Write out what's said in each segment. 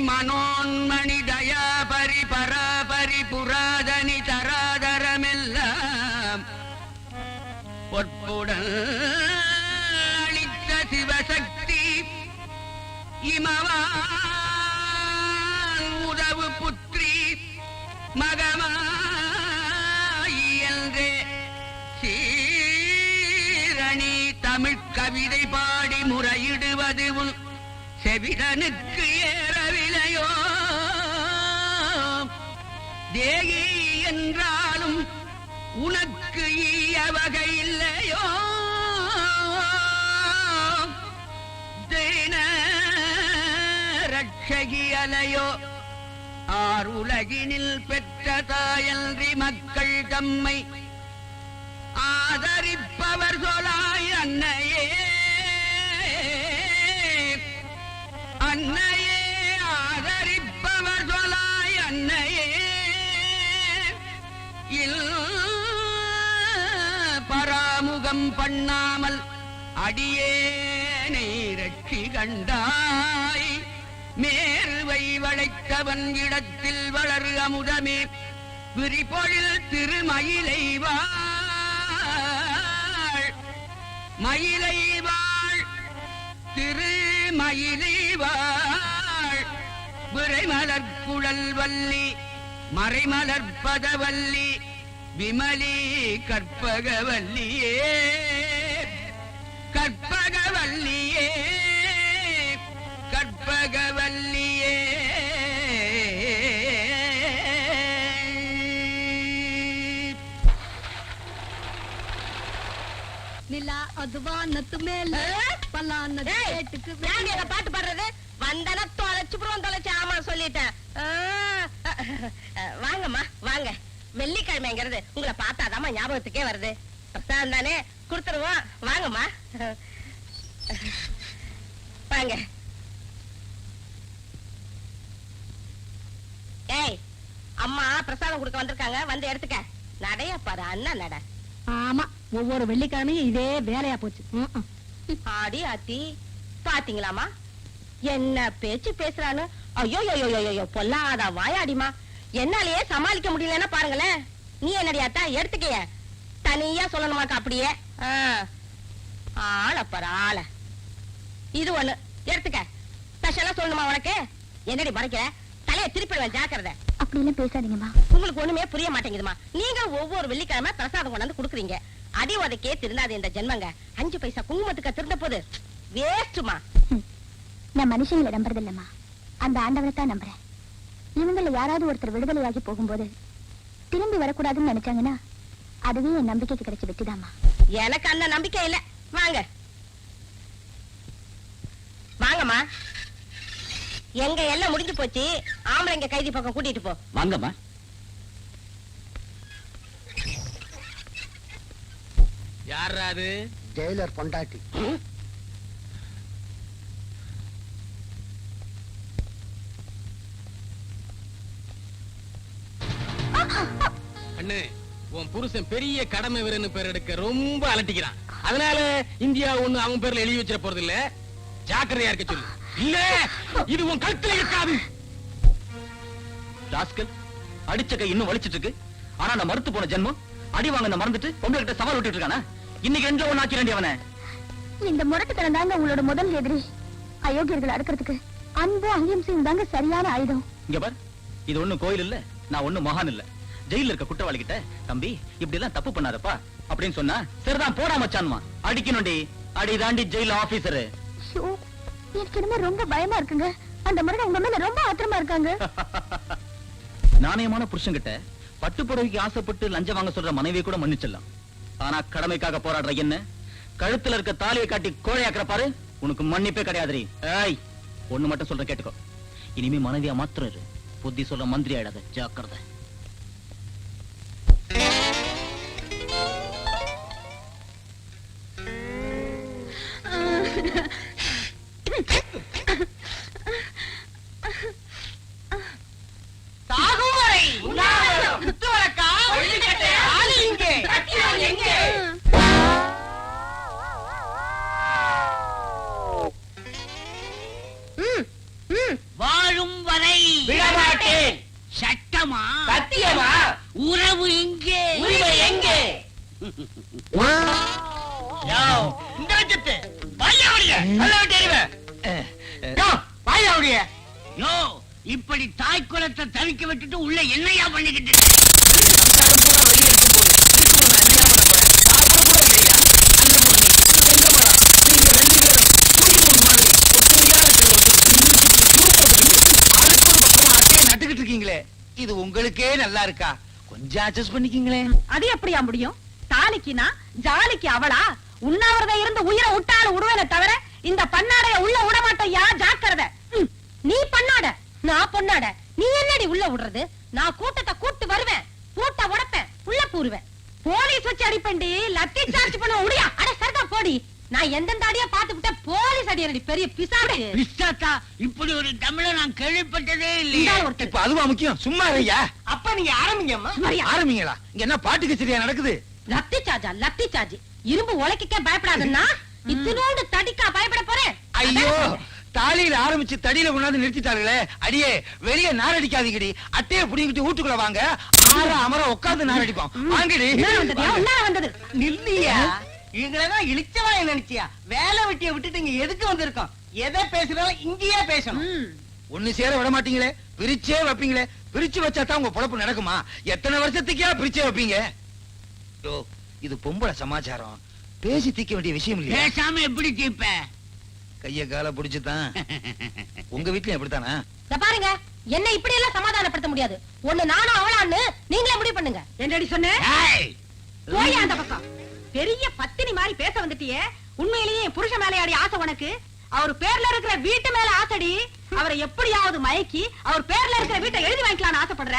மனோன்மணி தயா பராபரி பரிபுராதனி தராதரமெல்லாம் பொற்புடன் அளித்த சிவசக்தி இமவான் உதவு புத்திரி மகமாயியன்றே. சீரணி தமிழ் கவிதை பாடி முறையிடுவது உன் செவிடனுக்கு ஏறவில்லையோ? தேகி என்றாலும் உனக்கு ஈய வகை இல்லையோ? தின ரட்சகி அலையோ? ஆறுலகினில் பெற்ற தாயன்றி மக்கள் தம்மை ஆதரிப்பவர் சொலாய் அன்னையே. அன்னையே ஆதரிப்பவர் சொலாய் அன்னையே. இல் பராமுகம் பண்ணாமல் அடியேனை ரட்சி கண்டாய். மேருவை வளைத்தவன் இடத்தில் வளர் அமுதமே விரிபொழில் திருமயிலை வாழ். மயிலை வாழ் திரு மயிலிவாள். விரைமலர் குழல் வல்லி மறைமலர் பதவல்லி விமலி கற்பகவல்லியே கற்பகவல்லியே கற்பகவல்லி நிலா அது வானத்து மேல கேட்டுக்கு பாட்டு பாடுறது? வந்தன தொலைச்சு புறம் தொலைச்சு ஆமா சொல்லிட்டேன் வாங்கம்மா வாங்க. வெள்ளிக்கிழமைங்கிறது உங்களை பார்த்தாதாம்மா ஞாபகத்துக்கே வருது. பிரசாதம் தானே கொடுத்துருவோம். வாங்கம்மா. வாங்க. ஏய் அம்மா பிரசாதம் கொடுக்க வந்திருக்காங்க. வந்து எடுத்துக்க. நடைய பாரு அண்ணா நட. ஆமா. ஒவ்வொரு வெள்ளிக்கிழமையும் இதே வேலையா போச்சு. ஆடி ஆத்தி பாத்தீங்களாமா என்ன பேச்சு பேசுறான்னு ஐயோ ஐயோ ஐயோ பொல்லாத வாயாடிமா என்னாலயே சமாளிக்க முடியலன்னா பாருங்களேன். நீ என்னடி அத்தா எடுத்துக்கைய. தனியா சொல்லணுமாக்கா அப்படியே. ஆ. ஆள இது ஒண்ணு எடுத்துக்க. ஸ்பெஷலா சொல்லணுமா உனக்கு? என்னடி மறைக்கிற? தலைய திருப்பிடுவேன் ஜாக்கிரதை. அப்படி எல்லாம் பேசாதீங்கம்மா. உங்களுக்கு ஒண்ணுமே புரிய மாட்டேங்குதுமா நீங்க ஒவ்வொரு வெள்ளிக்கிழமை பிரசாதம் கொண்டாந்து குடுக்குறீங்க. அடி உதைக்கே திருந்தாது இந்த ஜென்மங்க. அஞ்சு பைசா குங்குமத்துக்கு திருந்த போது வேஸ்ட்டுமா. நான் மனுஷங்களை நம்புறது இல்லம்மா அந்த ஆண்டவனை தான் நம்புறேன். இவங்கள யாராவது ஒருத்தர் விடுதலையாகி போகும்போது திரும்பி வரக்கூடாதுன்னு நினைச்சாங்கன்னா அதுவே என் நம்பிக்கைக்கு கிடைச்ச வெற்றிதாம்மா. எனக்கு அந்த நம்பிக்கை இல்ல. வாங்க. வாங்கம்மா. எங்க எல்லாம் முடிஞ்சு போச்சு ஆம்பளைங்க கைதி பக்கம் கூட்டிட்டு போ. வாங்கம்மா. யாரா அது? ஜெயிலர் பொண்டாட்டி. அண்ணே உன் புருஷன் பெரிய கடமை வீரன்னு பேர் எடுக்க ரொம்ப அலட்டிக்கிறான். அதனால இந்தியா ஒண்ணு அவன் பேர்ல எழுதி வச்சிட போறது இல்ல. ஜாக்கிரதையா இருக்க சொல்லு. இல்ல இது உன் கழுத்துல இருக்காது. ராஸ்கல் அடிச்ச கை இன்னும் வலிச்சிட்டு இருக்கு. ஆனா நான் மறுத்து போன ஜென்மம் அடி வாங்க மறந்துட்டு உங்ககிட்ட சவால் விட்டுட்டு இருக்கானா? இன்னைக்கு எங்க ஒண்ணு ஆக்கிறேன் அவனை இந்த முரட்டுத்தனம் தாங்க உங்களோட முதல் எதிரி. அயோக்கியர்களை அடுக்கிறதுக்கு அன்பு அகிம்சையும் தாங்க சரியான ஆயுதம். இங்க பார். இது ஒண்ணும் கோயில் இல்ல நான் ஒண்ணும் மகான் இல்ல. ஜெயில இருக்க குற்றவாளி கிட்ட தம்பி இப்படி எல்லாம் தப்பு பண்ணாதப்பா அப்படின்னு சொன்னா சரிதான் போடா மச்சான்மா. அடிக்கணும்டி. அடி தாண்டி ஜெயில ஆபீசரு எனக்கு என்னமோ ரொம்ப பயமா இருக்குங்க. அந்த முறை உங்க மேல ரொம்ப ஆத்திரமா இருக்காங்க. நாணயமான புருஷன் கிட்ட பட்டு புடவைக்கு ஆசைப்பட்டு லஞ்சம் வாங்க சொல்ற மனைவியை கூட மன்னிச்சிடலாம். ஆனா கடமைக்காக போராடுற என்ன? கழுத்துல இருக்க தாலியை காட்டி கோழையாக்குற பாரு. உனக்கு மன்னிப்பே கிடையாதுரி ஏய் ஒண்ணு மட்டும் சொல்ற கேட்டுக்கோ. இனிமே மனைவியா மாத்திரம் இரு. புத்தி சொல்ல மந்திரி ஆயிடாத. ஜாக்கிரதை. Yeah. உள்ள என்னையா பண்ணிக்கிட்டு இருக்கீங்களே இது உங்களுக்கே நல்லா இருக்கா? கொஞ்சம் அட்ஜஸ்ட் பண்ணிக்கீங்களே. அது எப்படியா முடியும்? தாலிக்குனா ஜாலிக்கு அவளா? உண்ணாவிரதம் இருந்து உயிரை விட்டாலும் விடுவேனே தவிர இந்த பன்னாடைய உள்ள விட மாட்டேயா ஜாக்கிரதை ம், நீ பண்ணாட நான் பொண்ணாட நீ என்னடி உள்ள விடுறது நான் கூட்டத்தை கூட்டு வருவேன் பூட்ட உடைப்பேன் உள்ள பூருவேன் போலீஸ் வச்சு அடிப்பண்டி லத்தி சார்ஜ் பண்ண முடியா அட சரிதான் போடி நான் எந்தெந்த அடியா பாத்து விட்ட போலீஸ் அடியடி பெரிய பிஸ்தாத்தா இப்படி ஒரு தமிழ நான் கேள்விப்பட்டதே இல்லையே. இப்ப அதுவா முக்கியம்? சும்மா ஐயா அப்ப நீங்க ஆரம்பிங்கம்மா? ஆரம்பிங்களா? இங்க என்ன பாட்டு கச்சேரியா நடக்குது? லத்தி சார்ஜா லத்தி சார்ஜ். இரும்பு உலக்கிக்க பயப்படாதுன்னா இத்தினோண்டு தடிக்கா பயப்பட போறேன். ஐயோ தாலியில ஆரம்பிச்சு தடியில கொண்டாந்து நிறுத்திட்டார்களே. அடியே வெளியே நாரடிக்காதீங்கடி அட்டையை புடிங்கிட்டு வீட்டுக்குள்ள வாங்க. ஆற அமர உட்கார்ந்து நாரடிப்போம் வாங்கடி. என்ன வந்தது? என்ன வந்தது? நில்லியா? இவங்களதான் இழிச்சவாய நினைச்சியா? வேலை வெட்டிய விட்டுட்டு இங்க எதுக்கு வந்திருக்கோம்? எதை பேசுறாலும் இங்கேயே பேசணும். ம். ஒண்ணு சேர விட மாட்டீங்களே? பிரிச்சே வைப்பீங்களே? பிரிச்சு வச்சா தான் உங்க பொழப்பு நடக்குமா? எத்தனை வருஷத்துக்கே பிரிச்சே வைப்பீங்க? யோ இது பொம்பளை சமாச்சாரம். பேசி தீக்க வேண்டிய விஷயம் இல்லையா? பேசாம எப்படி தீப்ப? கைய கால புடிச்சுதான். உங்க வீட்லயும் எப்படித்தானா பாருங்க. என்ன இப்படி எல்லாம் சமாதானப்படுத்த முடியாது. ஒண்ணு நானும் அவளான்னு நீங்களே முடிவு பண்ணுங்க. என்னடி சொன்னேன் ஏய், போய் அந்த பக்கம். பெரிய பத்தினி மாதிரி பேச வந்துட்டியே. உண்மையிலேயே என் புருஷன் மேலே அடி ஆசை உனக்கு? அவர் பேர்ல இருக்கிற வீட்டு மேல ஆசைடி. அவரை எப்படியாவது மயக்கி அவர் பேர்ல இருக்கிற வீட்டை எழுதி வாங்கிக்கலாம்னு ஆசைப்படுற.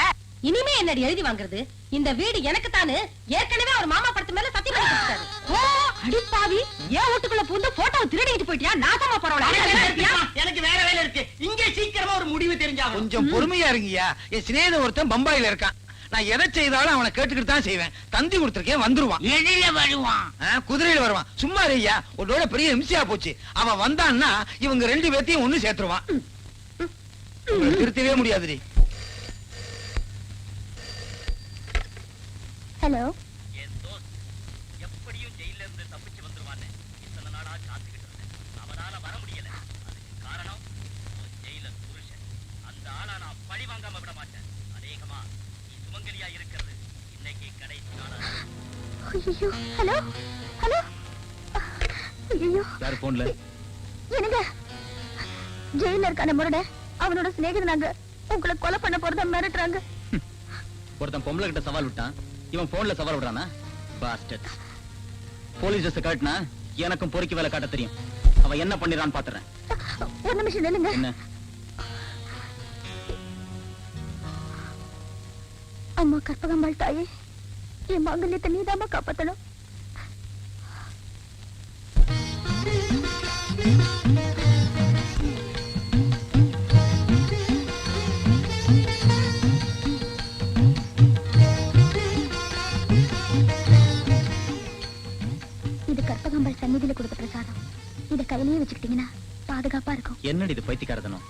இனிமே என்னடி எழுதி வாங்குறது? இந்த வீடு எனக்கு தானு ஏற்கனவே அவர் மாமா படத்து மேல சத்தியம் பண்ணி ஓ அடிப்பாவி ஏன் வீட்டுக்குள்ள பூந்து போட்டோவை திருடிட்டு போயிட்டியா? நாசமா பரவாயில்ல எனக்கு வேற வேலை இருக்கு. இங்க சீக்கிரமா ஒரு முடிவு தெரிஞ்சாகும் கொஞ்சம் பொறுமையா இருங்கய்யா. என் சிநேகித ஒருத்தன் பம்பாயில இருக்கான். நான் எதை செய்தாலும் அவனை கேட்டுக்கிட்டு தான் செய்வேன். தந்தி கொடுத்திருக்கேன் வந்துருவான். எதில வருவான். ஆ, குதிரையில வருவான். சும்மா ஐயா உன்னோட பெரிய இம்சையா போச்சு. அவன் வந்தான்னா இவங்க ரெண்டு பேர்த்தையும் ஒண்ணு சேர்த்துருவான். உங்களை திருத்தவே முடியாதுடி. ஹலோ. என் தோஸ்த் எப்படியும் ஜெயில இருந்து தப்பிச்சு வந்துருவான்னு இத்தனை நாளா காத்துக்கிட்டு இருந்தேன். அவனால வர முடியல. அதுக்கு காரணம் உன் ஜெயிலர் புருஷன். அந்த ஆளா நான் பழி வாங்காம விட மாட்டேன். அநேகமா சுமங்கலியா இருக்கிறது இன்னைக்கு கடைசி நாளா ஐயோ ஹலோ ஹலோ. ஐயோ யாரு போன்ல? என்னங்க? ஜெயில இருக்கான முரட அவனோட சிநேகிதனாங்க உங்களை கொலை பண்ண போறத மிரட்டுறாங்க. ஒருத்தன் பொம்பளை கிட்ட சவால் விட்டான். இவன் போன்ல சவால் விடுறானா? பாஸ்டர்ஸ் போலீஸ் ட்ரெஸ் காட்டினா எனக்கும் பொறுக்கி வேலை காட்ட தெரியும். அவன் என்ன பண்ணிடுறான்னு பாத்துறேன். ஒரு நிமிஷம் நில்லுங்க. என்ன? அம்மா கற்பகம்பாள் தாயே. என் மாங்கல்யத்தை நீதாம்மா காப்பாத்தணும். இது கற்பகம்பாள் சந்நிதியில கொடுத்த பிரசாதம். இத கையிலேயே வச்சுக்கிட்டீங்கன்னா பாதுகாப்பா இருக்கும். என்னடி இது பைத்தியக்காரத்தனம்?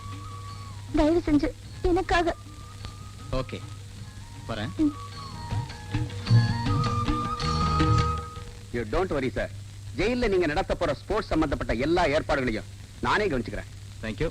தயவு செஞ்சு எனக்காக. ஓகே. வரேன் யூ டோன்ட் வரி சார் ஜெயில்ல நீங்க நடத்த போற ஸ்போர்ட்ஸ் சம்பந்தப்பட்ட எல்லா ஏற்பாடுகளையும் நானே கவனிச்சுக்கிறேன். தேங்க்யூ